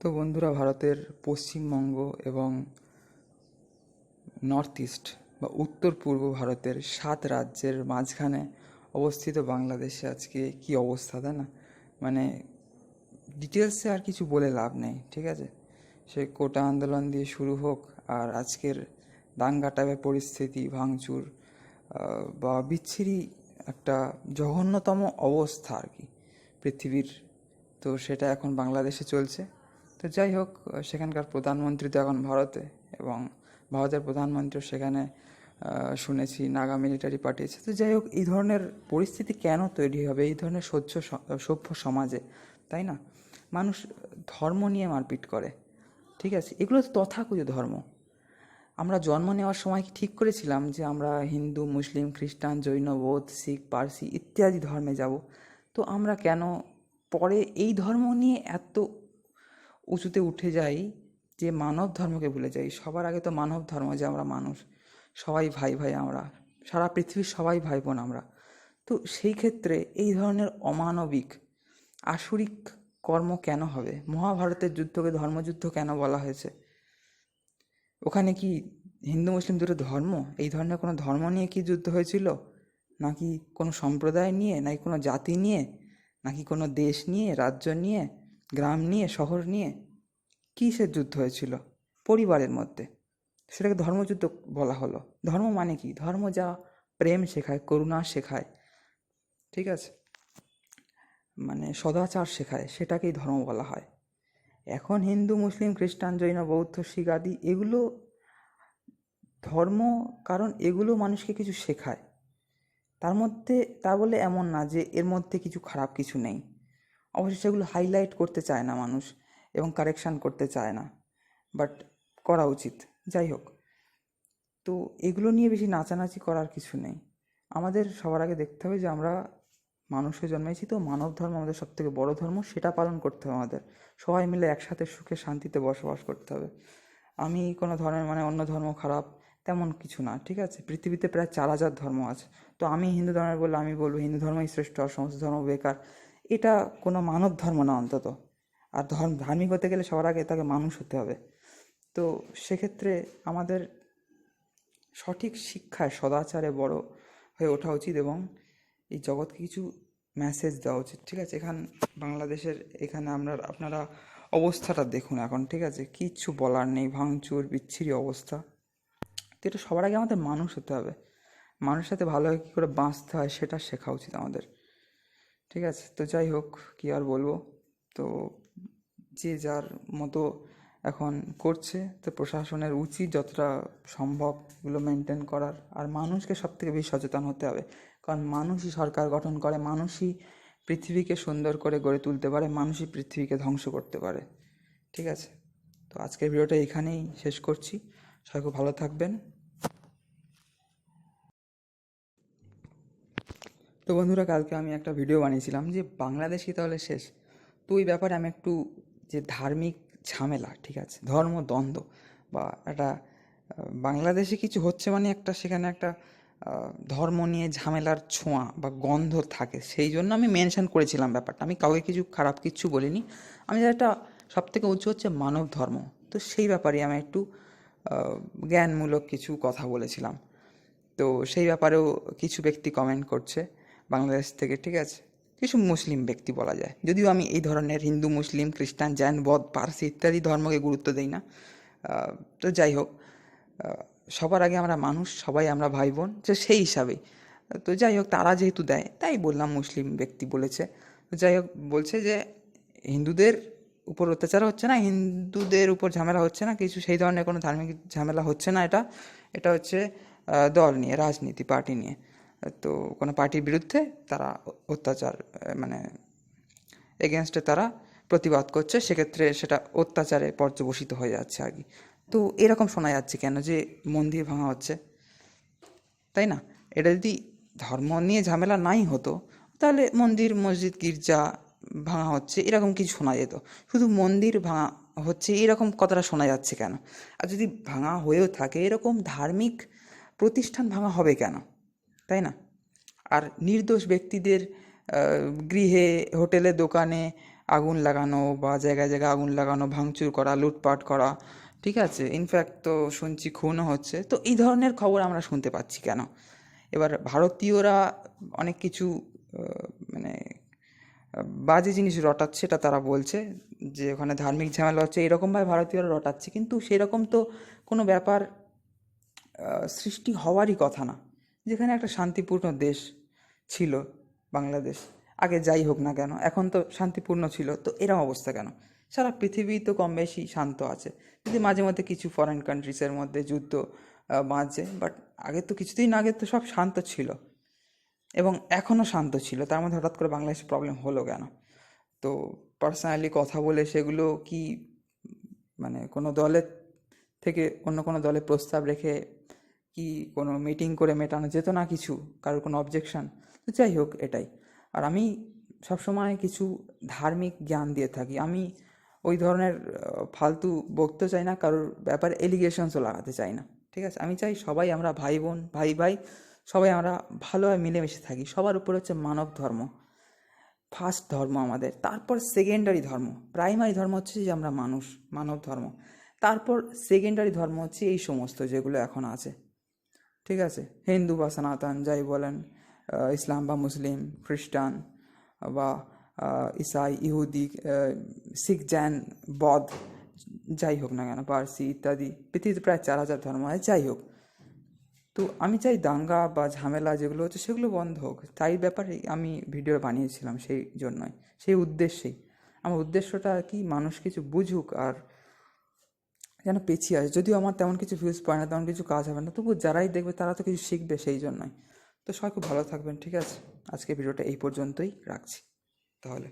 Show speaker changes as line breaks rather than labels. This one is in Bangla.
তো বন্ধুরা, ভারতের পশ্চিমবঙ্গ এবং নর্থ ইস্ট বা উত্তর পূর্ব ভারতের সাত রাজ্যের মাঝখানে অবস্থিত বাংলাদেশে আজকে কি অবস্থা, তাই না? মানে ডিটেলসে আর কিছু বলে লাভ নেই, ঠিক আছে? সে কোটা আন্দোলন দিয়ে শুরু হোক আর আজকের দাঙ্গা টাইপের পরিস্থিতি, ভাঙচুর বা বিচ্ছিরি একটা জঘন্যতম অবস্থা আর কি পৃথিবীর। তো সেটা এখন বাংলাদেশে চলছে। তো যাই হোক সেখানকার প্রধানমন্ত্রী তো এখন ভারতে এবং ভারতের প্রধানমন্ত্রী সেখানে শুনেছি, নাগা মিলিটারি পাঠিয়েছে। তো যাই হোক, এই ধরনের পরিস্থিতি কেন তৈরি হবে? এই ধরনের সহ্য সভ্য সমাজে, তাই না? মানুষ ধর্ম নিয়ে মারপিট করে, ঠিক আছে? এগুলো তো তথাকথিত ধর্ম। আমরা জন্ম নেওয়ার সময় কি ঠিক করেছিলাম যে আমরা হিন্দু, মুসলিম, খ্রিস্টান, জৈন, বৌদ্ধ, শিখ, পার্সি ইত্যাদি ধর্মে যাব? তো আমরা কেন পরে এই ধর্ম নিয়ে এত উঁচুতে উঠে যাই যে মানব ধর্মকে ভুলে যাই। সবার আগে তো মানব ধর্ম যে আমরা মানুষ। সবাই ভাই ভাই আমরা। সারা পৃথিবীর সবাই ভাই বোন আমরা। তো সেই ক্ষেত্রে এই ধরনের অমানবিক, আসরিক কর্ম কেন হবে? মহাভারতের যুদ্ধকে ধর্মযুদ্ধ কেন বলা হয়েছে? ওখানে কি হিন্দু, মুসলিম দুটো ধর্ম? এই ধরনের কোনো ধর্ম নিয়ে কি যুদ্ধ হয়েছিল? নাকি কোনো সম্প্রদায় নিয়ে? নাকি কোনো জাতি নিয়ে? নাকি কোনো দেশ নিয়ে? রাজ্য নিয়ে? গ্রাম নিয়ে, শহর নিয়ে কিসের যুদ্ধ হয়েছিল? পরিবারের মধ্যে। সেটাকে ধর্মযুদ্ধ বলা হলো। ধর্ম মানে কি? ধর্ম যা প্রেম শেখায়, করুণা শেখায়, ঠিক আছে? মানে সদাচার শেখায়, সেটাকেই ধর্ম বলা হয়। এখন হিন্দু, মুসলিম, খ্রিস্টান, জৈন, বৌদ্ধ, শিখ আদি এগুলো ধর্ম, কারণ এগুলো মানুষকে কিছু শেখায়। তার মধ্যে তা বলে এমন না যে এর মধ্যে কিছু খারাপ কিছু নেই। অবশ্যই সেগুলো হাইলাইট করতে চায় না মানুষ এবং কারেকশান করতে চায় না। বাট করা উচিত। যাই হোক। তো এগুলো নিয়ে বেশি নাচানাচি করার কিছু নেই। আমাদের সবার আগে দেখতে হবে যে আমরা মানুষে জন্মেছি তো মানব ধর্ম আমাদের সব থেকে বড়ো ধর্ম, সেটা পালন করতে হবে আমাদের। সবাই মিলে একসাথে সুখে শান্তিতে বসবাস করতে হবে। আমি কোনো ধর্মের মানে অন্য ধর্ম খারাপ তেমন কিছু না, ঠিক আছে? পৃথিবীতে প্রায় চার হাজার ধর্ম আছে। তো আমি হিন্দু ধর্মের বললে আমি বলব হিন্দু ধর্মই শ্রেষ্ঠ আর সমস্ত ধর্ম বেকার। এটা কোনো মানব ধর্ম না অন্তত। আর ধর্ম, ধার্মিক হতে গেলে সবার আগে তাকে মানুষ হতে হবে। তো সেক্ষেত্রে আমাদের সঠিক শিক্ষায় সদাচারে বড় হয়ে ওঠা উচিত এবং এই জগৎকে কিছু মেসেজ দেওয়া উচিত, ঠিক আছে? এখান, বাংলাদেশের এখানে আমরা, আপনারা অবস্থাটা দেখুন এখন, ঠিক আছে? কিচ্ছু বলার নেই, ভাঙচুর, বিচ্ছিরি অবস্থা। তো এটা সবার আগে আমাদের মানুষ হতে হবে। মানুষের সাথে ভালোভাবে কী করে বাঁচতে হয় সেটা শেখা উচিত আমাদের। ঠিক আছে, তো যাই হোক, কী আর বলব? তো যে যার মতো এখন করছে, তো প্রশাসনের উচিত যতটা সম্ভব এগুলো মেনটেন করার। আর মানুষকে সব থেকে বেশি সচেতন হতে হবে। কারণ মানুষই সরকার গঠন করে, মানুষই পৃথিবীকে সুন্দর করে গড়ে তুলতে পারে, মানুষই পৃথিবীকে ধ্বংস করতে পারে। ঠিক আছে? তো আজকের ভিডিওটা এখানেই শেষ করছি। সবাই খুব ভালো থাকবেন। তো বন্ধুরা, কালকে আমি একটা ভিডিও বানিয়েছিলাম যে বাংলাদেশ কি তাহলে শেষ। তো ওই ব্যাপারে আমি একটু যে ধার্মিক ঝামেলা, ঠিক আছে, ধর্ম দ্বন্দ্ব বা একটা বাংলাদেশে কিছু হচ্ছে মানে একটা সেখানে একটা ধর্ম নিয়ে ঝামেলার ছোঁয়া বা গন্ধ থাকে, সেই জন্য আমি মেনশন করেছিলাম ব্যাপারটা। আমি কাউকে কিছু খারাপ কিছু বলিনি। আমি যেটা সব থেকে উঁচু হচ্ছে মানব ধর্ম। তো সেই ব্যাপারে আমি একটু জ্ঞানমূলক কিছু কথা বলেছিলাম। তো সেই ব্যাপারেও কিছু ব্যক্তি কমেন্ট করছে। বাংলাদেশ থেকে, ঠিক আছে? কিছু মুসলিম ব্যক্তি বলা যায়। যদিও আমি এই ধরনের হিন্দু, মুসলিম, খ্রিস্টান, জৈন, বৌদ্ধ, পার্সি ইত্যাদি ধর্মকে গুরুত্ব দিই না। তো যাই হোক সবার আগে আমরা মানুষ, সবাই আমরা ভাই বোন তো সেই হিসাবেই তো যাই হোক, তারা যেহেতু দেয়, তাই বললাম মুসলিম ব্যক্তি বলেছে। তো যাই হোক, বলছে যে হিন্দুদের উপর অত্যাচার হচ্ছে না, হিন্দুদের উপর ঝামেলা হচ্ছে না, কিছু সেই ধরনের কোনো ধার্মিক ঝামেলা হচ্ছে না এটা। এটা হচ্ছে দল নিয়ে, রাজনীতি, পার্টি নিয়ে। তো কোনো পার্টির বিরুদ্ধে তারা অত্যাচার মানে এগেনস্টে তারা প্রতিবাদ করছে, সেক্ষেত্রে সেটা অত্যাচারে পর্যবসিত হয়ে যাচ্ছে আর কি। তো এরকম শোনা যাচ্ছে কেন যে মন্দির ভাঙা হচ্ছে? তাই না? এটা যদি ধর্ম নিয়ে ঝামেলা নাই হতো, তাহলে মন্দির, মসজিদ, গির্জা ভাঙা হচ্ছে, এরকম কিছু শোনা যেত। শুধু মন্দির ভাঙা হচ্ছে, এরকম কথাটা শোনা যাচ্ছে কেন? আর যদি ভাঙা হয়েও থাকে, এরকম ধার্মিক প্রতিষ্ঠান ভাঙা হবে কেন? তাই না? আর নির্দোষ ব্যক্তিদের গৃহে, হোটেলে, দোকানে আগুন লাগানো বা জায়গায় জায়গায় আগুন লাগানো, ভাঙচুর করা, লুটপাট করা, ঠিক আছে? ইনফ্যাক্ট তো শুনছি খুনও হচ্ছে। তো এই ধরনের খবর আমরা শুনতে পাচ্ছি কেন? এবার ভারতীয়রা অনেক কিছু মানে বাজে জিনিস রটাচ্ছে এটা তারা বলছে, যে ওখানে ধার্মিক ঝামেলা হচ্ছে, এরকমভাবে ভারতীয়রা রটাচ্ছে। কিন্তু সেরকম তো কোনো ব্যাপার সৃষ্টি হওয়ারই কথা না। যেখানে একটা শান্তিপূর্ণ দেশ ছিল বাংলাদেশ। আগে যাই হোক না কেন, এখন তো শান্তিপূর্ণ ছিল। তো এরম অবস্থা কেন? সারা পৃথিবী তো কম বেশি শান্ত আছে। যদি মাঝে মধ্যে কিছু ফরেন কান্ট্রিজের মধ্যে যুদ্ধ বাজে বাট আগে তো কিছুদিন আগে তো সব শান্ত ছিল। এবং এখনও শান্ত ছিল। তার মধ্যে হঠাৎ করে বাংলাদেশে প্রবলেম হলো কেন? তো পার্সোনালি কথা বলে সেগুলো কি মানে কোনো দলের থেকে অন্য কোনো দলে প্রস্তাব রেখে কি কোনো মিটিং করে মেটানো যেত না কিছু, কারোর কোনো অবজেকশান তো যাই হোক, এটাই। আর আমি সবসময় কিছু ধার্মিক জ্ঞান দিয়ে থাকি। আমি ওই ধরনের ফালতু বকতে চাই না, কারোর ব্যাপারে এলিগেশনসও লাগাতে চাই না। ঠিক আছে? আমি চাই সবাই আমরা ভাই বোন ভাই ভাই সবাই আমরা ভালোভাবে মিলেমিশে থাকি। সবার উপরে হচ্ছে মানব ধর্ম। ফার্স্ট ধর্ম আমাদের। তারপর সেকেন্ডারি ধর্ম। প্রাইমারি ধর্ম হচ্ছে যে আমরা মানুষ, মানব ধর্ম। তারপর সেকেন্ডারি ধর্ম হচ্ছে এই সমস্ত যেগুলো এখন আছে। ঠিক আছে? হিন্দু বা সনাতন, যাই বলেন ইসলাম বা মুসলিম, খ্রিস্টান বা ইসাই, ইহুদি শিখ, জৈন, বৌদ্ধ, যাই হোক না কেন, পার্সি ইত্যাদি, পৃথিবীতে প্রায় চার হাজার ধর্ম আছে, যাই হোক। তো আমি চাই দাঙ্গা বা ঝামেলা যেগুলো হচ্ছে সেগুলো বন্ধ হোক। তাই ব্যাপারে আমি ভিডিও বানিয়েছিলাম সেই জন্যই, সেই উদ্দেশ্যেই। আমার উদ্দেশ্যটা কি, মানুষ কিছু বুঝুক আর যেন পেছিয়ে আসে যদিও আমার তেমন কিছু ভিউজ পায় না, তেমন কিছু কাজ হবে না তবু যারাই দেখবে তারা তো কিছু শিখবে সেই জন্যই। তো সবাই খুব ভালো থাকবেন, ঠিক আছে? আজকে ভিডিওটা এই পর্যন্তই, রাখছি। তাহলে।